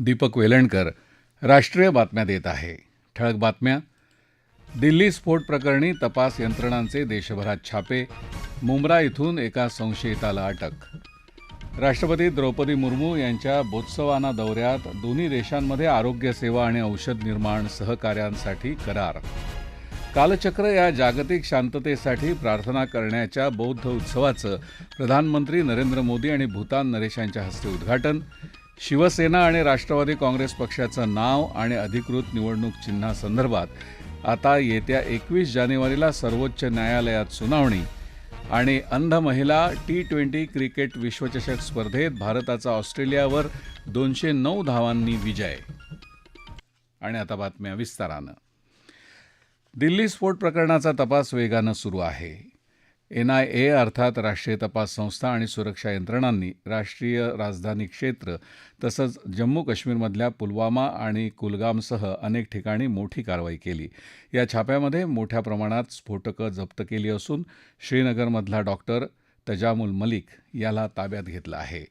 दीपक वेलणकर राष्ट्रीय बातम्या देत आहे. ठळक बातम्या. दिल्ली स्फोट प्रकरणी तपास यंत्रणांचे देशभरात छापे. मुंब्रा इथून एका संशयिताला अटक. राष्ट्रपती द्रौपदी मुर्मू यांच्या बोत्सवाना दौऱ्यात दोन्ही देशांमध्ये आरोग्य सेवा आणि औषध निर्माण सहकार्यांसाठी करार. कालचक्र या जागतिक शांततेसाठी प्रार्थना करण्याच्या बौद्ध उत्सवाचं प्रधानमंत्री नरेंद्र मोदी आणि भूतान नरेशांच्या हस्ते उद्घाटन. शिवसेना आणि राष्ट्रवादी काँग्रेस पक्षाचं नाव आणि अधिकृत निवडणूक चिन्हासंदर्भात आता येत्या एकवीस जानेवारीला सर्वोच्च न्यायालयात सुनावणी आणि अंध महिला टी ट्वेंटी क्रिकेट विश्वचषक स्पर्धेत भारताचा ऑस्ट्रेलियावर दोनशे नऊ धावांनी विजय. आणि आता बातम्या विस्तारानं. दिल्ली स्फोट प्रकरणाचा तपास वेगानं सुरू आहे. एन आय ए अर्थात राष्ट्रीय तपास संस्था आणि सुरक्षा यंत्रणांनी राष्ट्रीय राजधानी क्षेत्र तसंच जम्मू काश्मीरमधल्या पुलवामा आणि कुलगामसह अनेक ठिकाणी मोठी कारवाई केली. या छाप्यामध्ये मोठ्या प्रमाणात स्फोटकं जप्त केली असून श्रीनगरमधला डॉक्टर तजामुल मलिक याला ताब्यात घेतलं आहे.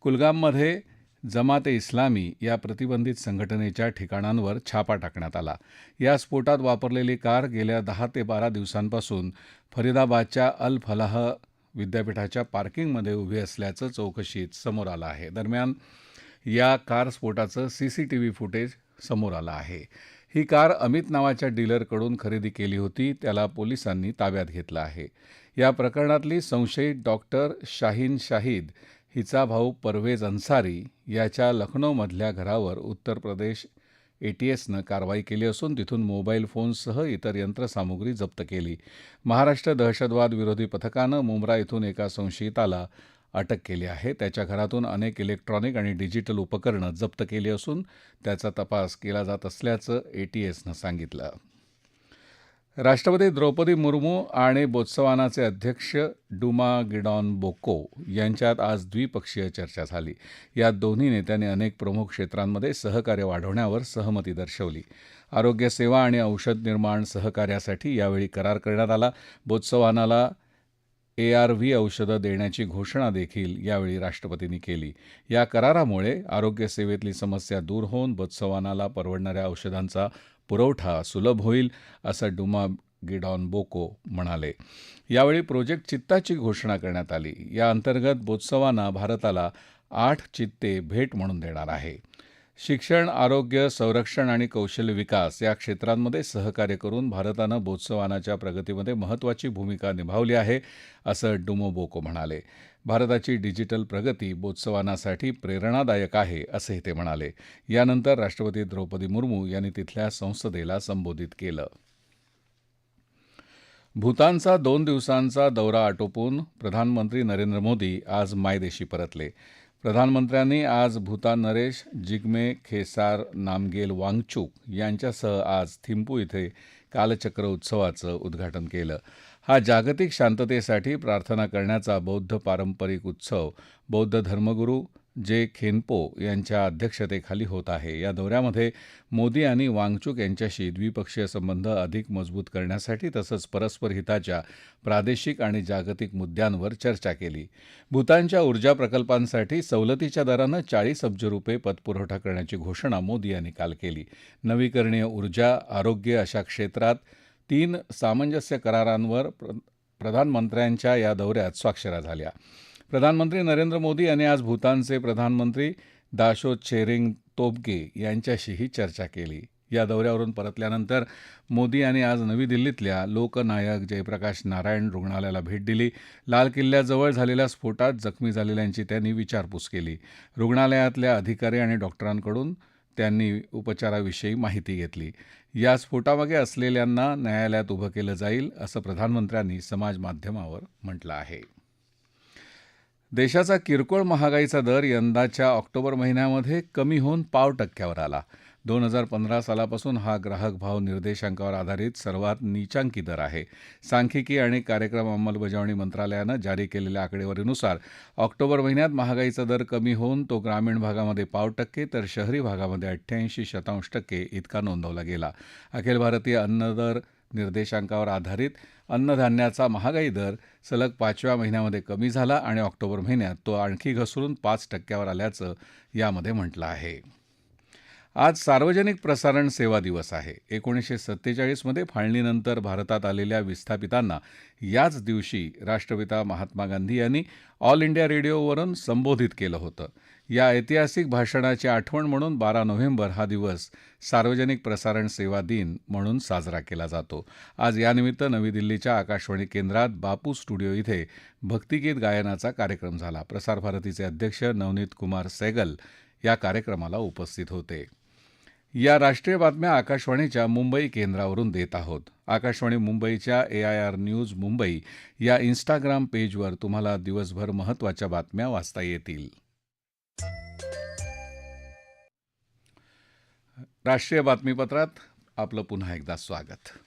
कुलगाममध्ये जमाते इस्लामी या प्रतिबंधित संघटनेच्या ठिकाणांवर छापा टाकण्यात आला. या स्फोटात वापरलेली कार गेल्या दहा ते बारा दिवसांपासून फरीदाबादच्या अल फलाह विद्यापीठाच्या पार्किंगमध्ये उभी असल्याचं चौकशीत समोर आलं आहे. दरम्यान या कार स्फोटाचं सीसीटीव्ही फुटेज समोर आलं आहे. ही कार अमित नावाच्या डीलरकडून खरेदी केली होती त्याला पोलिसांनी ताब्यात घेतलं आहे. या प्रकरणातली संशयित डॉक्टर शाहीन शाहीद हिचा भाऊ परवेज अन्सारी याच्या लखनौमधल्या घरावर उत्तर प्रदेश एटीएसनं कारवाई केली असून तिथून मोबाईल फोनसह इतर यंत्रसामुग्री जप्त केली. महाराष्ट्र दहशतवाद विरोधी पथकानं मुंब्रा इथून एका संशयिताला अटक केली आहे. त्याच्या घरातून अनेक इलेक्ट्रॉनिक आणि डिजिटल उपकरणं जप्त केली असून त्याचा तपास केला जात असल्याचं एटीएसनं सांगितलं. राष्ट्रपती द्रौपदी मुर्मू आणि बोत्सवानाचे अध्यक्ष डुमा गिडॉन बोको यांच्यात आज द्विपक्षीय चर्चा झाली. यात दोन्ही नेत्यांनी अनेक प्रमुख क्षेत्रांमध्ये सहकार्य वाढवण्यावर सहमती दर्शवली. आरोग्य सेवा आणि औषध निर्माण सहकार्यासाठी यावेळी करार करण्यात आला. बोत्सवानाला ए आर व्ही औषधं देण्याची घोषणा देखील यावेळी राष्ट्रपतींनी केली. या करारामुळे आरोग्य सेवेतली समस्या दूर होऊन बोत्सवानाला परवडणाऱ्या औषधांचा पुरवठा सुलभ होईल असं डुमा गिडॉन बोको म्हणाले. यावेळी प्रोजेक्ट चित्ताची घोषणा करण्यात आली. या अंतर्गत बोत्सवाना भारताला आठ चित्ते भेट म्हणून देणार आहे. शिक्षण आरोग्य संरक्षण आणि कौशल्य विकास या क्षेत्रांमध्ये सहकार्य करून भारतानं बोत्सवानाच्या प्रगतीमध्ये महत्त्वाची भूमिका निभावली आहे असं डुमोबोको म्हणाले. भारताची डिजिटल प्रगती बोत्सवानासाठी प्रेरणादायक आहे असंही ते म्हणाले. यानंतर राष्ट्रपती द्रौपदी मुर्मू यांनी तिथल्या संसदेला संबोधित केलं. भूतानचा दोन दिवसांचा दौरा आटोपून प्रधानमंत्री नरेंद्र मोदी आज मायदेशी परतले. प्रधानमंत्र्यांनी आज भूतान नरेश जिग्मे खेसार नामगेल वांगचूक यांच्यासह आज थिंपू इथे कालचक्र उत्सवाचं उद्घाटन केलं. हा जागतिक शांततेसाठी प्रार्थना करण्याचा बौद्ध पारंपरिक उत्सव बौद्ध धर्मगुरू जे खेनपो यांच्या अध्यक्षतेखाली होत आहे. या दौऱ्यामध्ये मोदी आणि वांगचूक यांच्याशी द्विपक्षीय संबंध अधिक मजबूत करण्यासाठी तसंच परस्पर हिताच्या प्रादेशिक आणि जागतिक मुद्द्यांवर चर्चा केली. भूतानच्या ऊर्जा प्रकल्पांसाठी सवलतीच्या दरानं चाळीस अब्ज रुपये पतपुरवठा करण्याची घोषणा मोदी यांनी काल केली. नवीकरणीय ऊर्जा आरोग्य अशा क्षेत्रात तीन सामंजस्य करारांवर प्र प्रधानमंत्र्यांच्या या दौऱ्यात स्वाक्षऱ्या झाल्या. प्रधानमंत्री नरेंद्र मोदी यांनी आज भूतानचे प्रधानमंत्री दाशो छेरिंग तोबगे यांच्याशीही चर्चा केली. या दौऱ्यावरून परतल्यानंतर मोदी यांनी आज नवी दिल्लीतल्या लोकनायक जयप्रकाश नारायण रुग्णालयाला भेट दिली. लाल किल्ल्याजवळ झालेल्या स्फोटात जखमी झालेल्यांची त्यांनी विचारपूस केली. रुग्णालयातल्या अधिकारी आणि डॉक्टरांकडून त्यांनी उपचाराविषयी माहिती घेतली. या स्फोटामागे असलेल्यांना न्यायालयात उभं केलं जाईल असं प्रधानमंत्र्यांनी समाजमाध्यमावर म्हटलं आहे. देशाचा किरकोळ महागाईचा दर यंदाच्या ऑक्टोबर महिन्यामध्ये कमी होऊन पाव टक्क्यावर आला. दोन हजार पंधरा सालापासून हा ग्राहक भाव निर्देशांकावर आधारित सर्वात नीचांकी दर आहे. सांख्यिकी आणि कार्यक्रम अंमलबजावणी मंत्रालयानं जारी केलेल्या आकडेवारीनुसार ऑक्टोबर महिन्यात महागाईचा दर कमी होऊन तो ग्रामीण भागामध्ये पाव टक्के तर शहरी भागामध्ये अठ्ठ्याऐंशी शतांश टक्के इतका नोंदवला गेला. अखिल भारतीय अन्न दर निर्देशांकावर आधारित अन्नधान्याचा महागाई दर सलग पाचव्या महिन्यामध्ये कमी झाला आणि ऑक्टोबर महिन्यात तो आणखी घसरून पाच टक्क्यावर आल्याचं यामध्ये म्हटलं आहे. आज सार्वजनिक प्रसारण सेवा दिवस आहे. एकोणीसशे सत्तेचाळीसमध्ये फाळणीनंतर भारतात आलेल्या विस्थापितांना याच दिवशी राष्ट्रपिता महात्मा गांधी यांनी ऑल इंडिया रेडिओवरून संबोधित केलं होतं. या ऐतिहासिक भाषणाची आठवण म्हणून बारा नोव्हेंबर हा दिवस सार्वजनिक प्रसारण सेवा दिन म्हणून साजरा केला जातो. आज यानिमित्त नवी दिल्लीच्या आकाशवाणी केंद्रात बापू स्टुडिओ इथे भक्तिगीत गायनाचा कार्यक्रम झाला. प्रसारभारतीचे अध्यक्ष नवनीत कुमार सैगल या कार्यक्रमाला उपस्थित होते. या राष्ट्रीय बातम्या आकाशवाणीच्या मुंबई केंद्रावरून देत आहोत. आकाशवाणी मुंबईच्या A I R news Mumbai या इन्स्टाग्राम पेजवर तुम्हाला दिवसभर महत्त्वाच्या बातम्या वाचता येतील. राष्ट्रीय बातमीपत्रात आपलं पुन्हा एकदा स्वागत.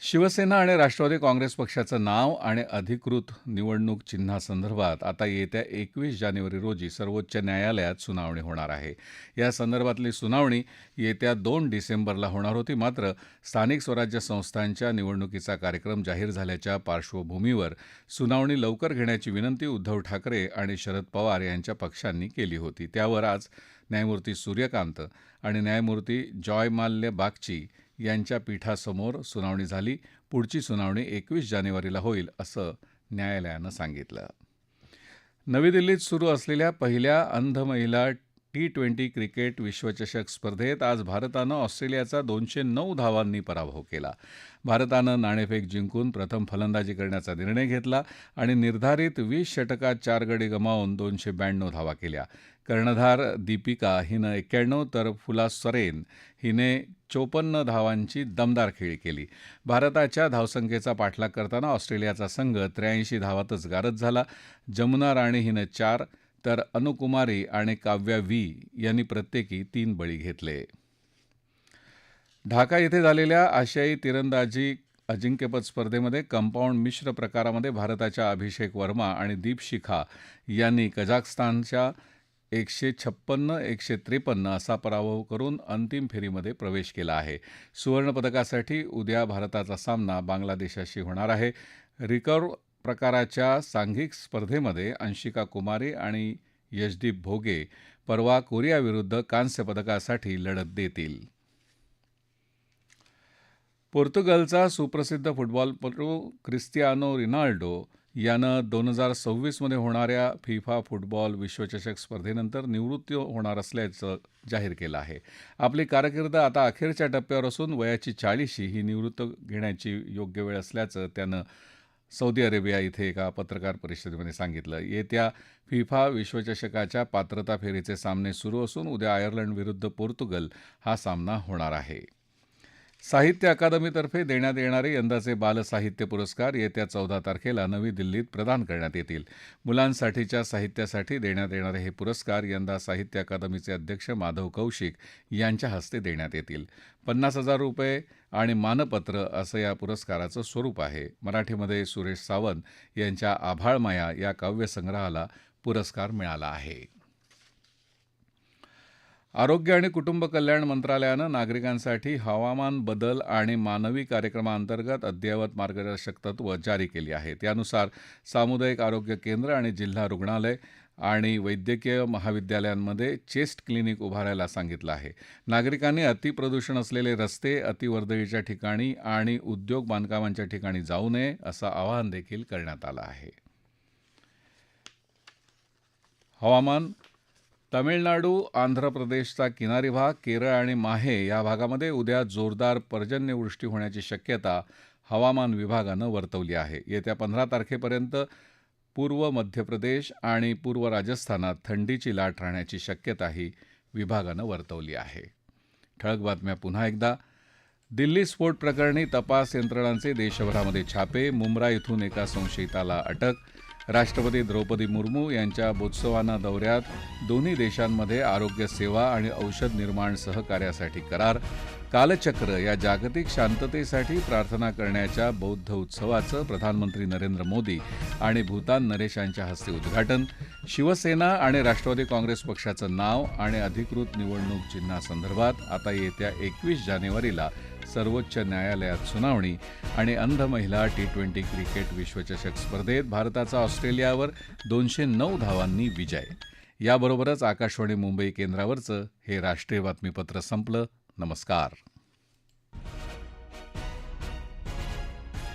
शिवसेना आणि राष्ट्रवादी काँग्रेस पक्षाचं नाव आणि अधिकृत निवडणूक चिन्हासंदर्भात आता येत्या एकवीस जानेवारी रोजी सर्वोच्च न्यायालयात सुनावणी होणार आहे. या संदर्भातली सुनावणी येत्या दोन डिसेंबरला होणार होती. मात्र स्थानिक स्वराज्य संस्थांच्या निवडणुकीचा कार्यक्रम जाहीर झाल्याच्या पार्श्वभूमीवर सुनावणी लवकर घेण्याची विनंती उद्धव ठाकरे आणि शरद पवार यांच्या पक्षांनी केली होती. त्यावर आज न्यायमूर्ती सूर्यकांत आणि न्यायमूर्ती जॉयमाल्य बागची यांच्या पीठासमोर सुनावणी झाली. पुढची सुनावणी एकवीस जानेवारीला होईल असं न्यायालयानं सांगितलं. नवी दिल्लीत सुरू असलेल्या पहिल्या अंध महिला टी ट्वेंटी क्रिकेट विश्वचषक स्पर्धेत आज भारतानं ऑस्ट्रेलियाचा दोनशे नऊ धावांनी पराभव केला. भारतानं नाणेफेक जिंकून प्रथम फलंदाजी करण्याचा निर्णय घेतला आणि निर्धारित वीस षटकात चार गडी गमावून दोनशे ब्याण्णव धावा केल्या. कर्णधार दीपिका हिनं एक्क्याण्णव तर फुला सरेन हिने चोपन्न धावांची दमदार खेळी केली. भारताच्या धावसंख्येचा पाठलाग करताना ऑस्ट्रेलियाचा संघ त्र्याऐंशी धावातच गारद झाला. जमुना राणी हिनं चार तर अनुकुमारी आणि काव्या व्ही यांनी प्रत्येकी तीन बळी घेतले. ढाका येथे झालेल्या आशियाई तिरंदाजी अजिंक्यपद स्पर्धेमध्ये कंपाऊंड मिश्र प्रकारामध्ये भारताच्या अभिषेक वर्मा आणि दीपशिखा यांनी कझाकस्तानच्या एकशे छप्पन्न एकशे त्रेपन्न असा पराभव करून अंतिम फेरीमध्ये प्रवेश केला आहे. सुवर्णपदकासाठी उद्या भारताचा सामना बांगलादेशाशी होणार आहे. रिकर्व प्रकाराच्या सांघिक स्पर्धेमध्ये अंशिका कुमारी आणि यशदीप भोगे परवा कोरियाविरुद्ध कांस्य पदकासाठी लढत देतील. पोर्तुगलचा सुप्रसिद्ध फुटबॉलपटू क्रिस्तियानो रिनाल्डो यानं दोन हजार सव्वीसमध्ये होणाऱ्या फिफा फुटबॉल विश्वचषक स्पर्धेनंतर निवृत्ती होणार असल्याचं जाहीर केलं आहे. आपली कारकीर्द आता अखेरच्या टप्प्यावर असून वयाची चाळीशी ही निवृत्त घेण्याची योग्य वेळ असल्याचं त्यानं सौदी अरेबिया इथे एका पत्रकार परिषदेमध्ये सांगितलं येत्या फिफा विश्वचषकाच्या पात्रता फेरीचे सामने सुरू असून उद्या आयर्लंड विरुद्ध पोर्तुगल हा सामना होणार आहे. साहित्य अकादमीतर्फे देण्यात येणारे यंदाचे बालसाहित्य पुरस्कार येत्या चौदा तारखेला नवी दिल्लीत प्रदान करण्यात येतील. मुलांसाठीच्या साहित्यासाठी देण्यात येणारे हे पुरस्कार यंदा साहित्य अकादमीचे अध्यक्ष माधव कौशिक यांच्या हस्ते देण्यात येतील. पन्नास हजार रुपये आणि मानपत्र असं या पुरस्काराचं स्वरूप आहे. मराठीमध्ये सुरेश सावंत यांच्या आभाळमाया या काव्यसंग्रहाला पुरस्कार मिळाला आहे. आरोग्य आणि कुटुंब कल्याण मंत्रालयानं नागरिकांसाठी हवामान बदल आणि मानवी कार्यक्रमाअंतर्गत अद्ययावत मार्गदर्शक तत्व जारी केली आहेत. त्यानुसार सामुदायिक आरोग्य केंद्र आणि जिल्हा रुग्णालय आणि वैद्यकीय महाविद्यालयांमध्ये चेस्ट क्लिनिक उभारायला सांगितलं आहे. नागरिकांनी अतिप्रदूषण असलेले रस्ते अतिवर्दळीच्या ठिकाणी आणि उद्योग बांधकामांच्या ठिकाणी जाऊ नये असं आवाहन देखील करण्यात आलं आहे. हवामान तमिळनाडू आंध्र प्रदेशचा किनारी भाग केरळ आणि माहे या भागामध्ये उद्या जोरदार पर्जन्यवृष्टी होण्याची शक्यता हवामान विभागानं वर्तवली आहे. येत्या पंधरा तारखेपर्यंत पूर्व मध्य प्रदेश आणि पूर्व राजस्थानात थंडीची लाट राहण्याची शक्यताही विभागानं वर्तवली आहे. ठळक बातम्या पुन्हा एकदा. दिल्ली स्फोट प्रकरणी तपास यंत्रणांचे देशभरामध्ये छापे मुंब्रा इथून एका संशयिताला अटक राष्ट्रपती द्रौपदी मुर्मू यांच्या बोत्सवाना दौऱ्यात दोन्ही देशांमध्ये आरोग्य सेवा आणि औषध निर्माण सहकार्यासाठी करार कालचक्र या जागतिक शांततेसाठी प्रार्थना करण्याच्या बौद्ध उत्सवाचं प्रधानमंत्री नरेंद्र मोदी आणि भूतान नरेश यांच्या हस्ते उद्घाटन. शिवसेना आणि राष्ट्रवादी काँग्रेस पक्षाचं नाव आणि अधिकृत निवडणूक चिन्हासंदर्भात आता येत्या एकवीस जानेवारीला सर्वोच्च न्यायालयात सुनावणी आणि अंध महिला टी ट्वेंटी क्रिकेट विश्वचषक स्पर्धेत भारताचा ऑस्ट्रेलियावर दोनशे नऊ धावांनी विजय. याबरोबरच आकाशवाणी मुंबई केंद्रावरचं हे राष्ट्रीय बातमीपत्र संपलं. नमस्कार.